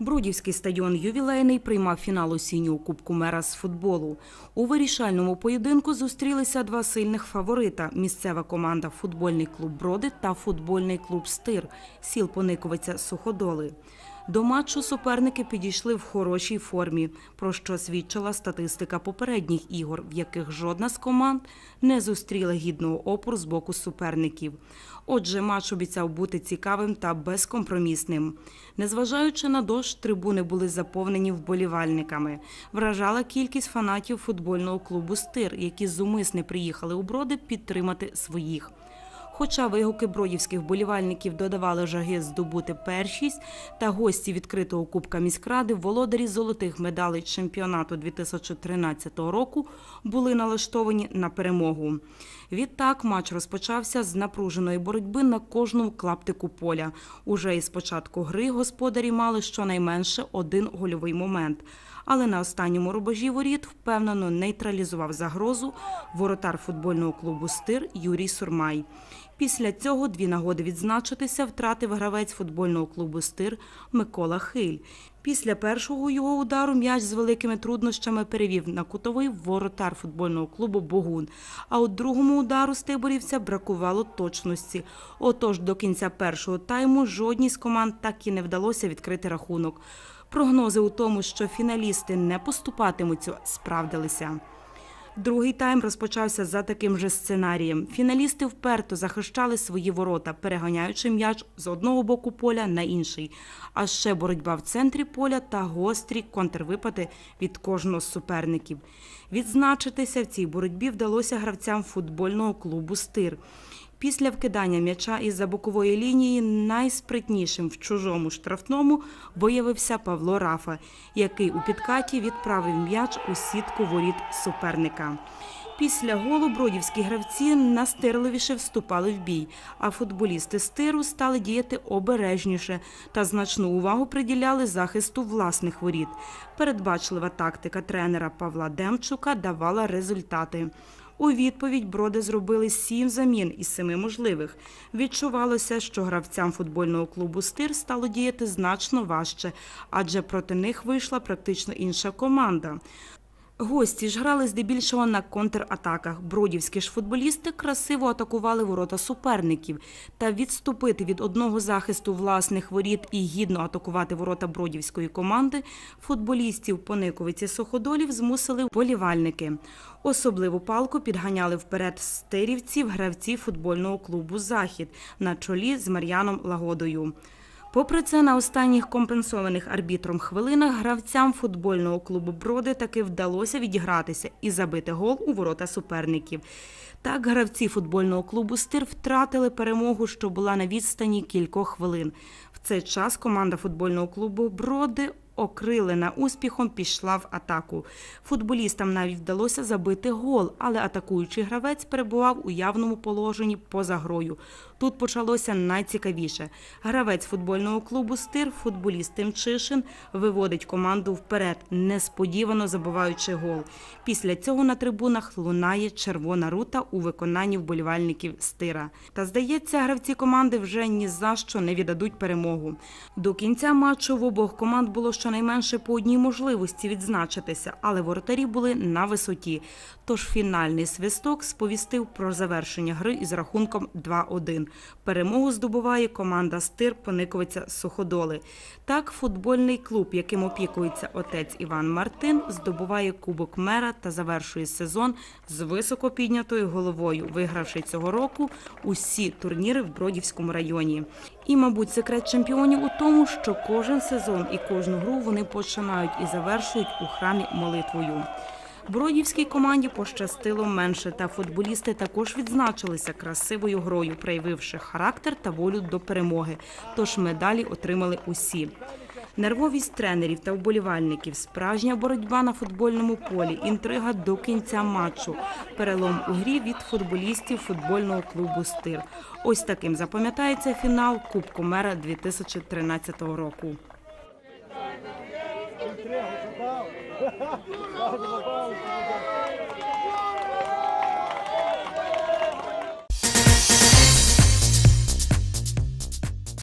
Бродівський стадіон ювілейний приймав фінал осіннього кубку мера з футболу. У вирішальному поєдинку зустрілися два сильних фаворита: місцева команда футбольний клуб Броди та футбольний клуб Стир сіл Пониковиця Суходоли. До матчу суперники підійшли в хорошій формі, про що свідчила статистика попередніх ігор, в яких жодна з команд не зустріла гідного опору з боку суперників. Отже, матч обіцяв бути цікавим та безкомпромісним. Незважаючи на дощ, трибуни були заповнені вболівальниками. Вражала кількість фанатів футбольного клубу Стир, які зумисне приїхали у броди підтримати своїх. Хоча вигуки бродівських вболівальників додавали жаги здобути першість, та гості відкритого Кубка міськради, володарі золотих медалей чемпіонату 2013 року, були налаштовані на перемогу. Відтак матч розпочався з напруженої боротьби на кожному клаптику поля. Уже із початку гри господарі мали щонайменше один гольовий момент. Але на останньому рубежі воріт впевнено нейтралізував загрозу воротар футбольного клубу Стир Юрій Сурмай. Після цього дві нагоди відзначитися втратив гравець футбольного клубу Стир Микола Хиль. Після першого його удару м'яч з великими труднощами перевів на кутовий воротар футбольного клубу Богун. А у другому удару стиборівця бракувало точності. Отож, до кінця першого тайму жодній з команд так і не вдалося відкрити рахунок. Прогнози у тому, що фіналісти не поступатимуться, справдилися. Другий тайм розпочався за таким же сценарієм. Фіналісти вперто захищали свої ворота, переганяючи м'яч з одного боку поля на інший. А ще боротьба в центрі поля та гострі контрвипади від кожного з суперників. Відзначитися в цій боротьбі вдалося гравцям футбольного клубу Стир. Після вкидання м'яча із-за бокової лінії найспритнішим в чужому штрафному виявився Павло Рафа, який у підкаті відправив м'яч у сітку воріт суперника. Після голу бродівські гравці настирливіше вступали в бій, а футболісти стиру стали діяти обережніше та значну увагу приділяли захисту власних воріт. Передбачлива тактика тренера Павла Демчука давала результати. У відповідь броди зробили сім замін із семи можливих. Відчувалося, що гравцям футбольного клубу Стир стало діяти значно важче, адже проти них вийшла практично інша команда. Гості ж грали здебільшого на контратаках. Бродівські ж футболісти красиво атакували ворота суперників. Та відступити від одного захисту власних воріт і гідно атакувати ворота бродівської команди футболістів Пониковиці Суходолів змусили вболівальники. Особливу палку підганяли вперед стирівців гравці футбольного клубу Захід на чолі з Мар'яном Лагодою. Попри це, на останніх компенсованих арбітром хвилинах гравцям футбольного клубу Броди таки вдалося відігратися і забити гол у ворота суперників. Так, гравці футбольного клубу Стир втратили перемогу, що була на відстані кількох хвилин. В цей час команда футбольного клубу Броди окрилена успіхом пішла в атаку. Футболістам навіть вдалося забити гол, але атакуючий гравець перебував у явному положенні поза грою. Тут почалося найцікавіше. Гравець футбольного клубу Стир, футболіст Тимчишин, виводить команду вперед, несподівано забиваючи гол. Після цього на трибунах лунає червона рута у виконанні вболівальників Стира. Та здається, гравці команди вже ні за що не віддадуть перемогу. До кінця матчу в обох команд було щонайменше по одній можливості відзначитися, але воротарі були на висоті. Тож фінальний свисток сповістив про завершення гри із рахунком 2-1. Перемогу здобуває команда Стир Пониковиця Суходоли. Так, футбольний клуб, яким опікується отець Іван Мартин, здобуває кубок мера та завершує сезон з високо піднятою головою, вигравши цього року усі турніри в Бродівському районі. І, мабуть, секрет чемпіонів у тому, що кожен сезон і кожну гру вони починають і завершують у храмі молитвою. Бродівській команді пощастило менше, та футболісти також відзначилися красивою грою, проявивши характер та волю до перемоги. Тож медалі отримали усі. Нервовість тренерів та вболівальників, справжня боротьба на футбольному полі, інтрига до кінця матчу, перелом у грі від футболістів футбольного клубу Стир. Ось таким запам'ятається фінал Кубку мера 2013 року. Задав.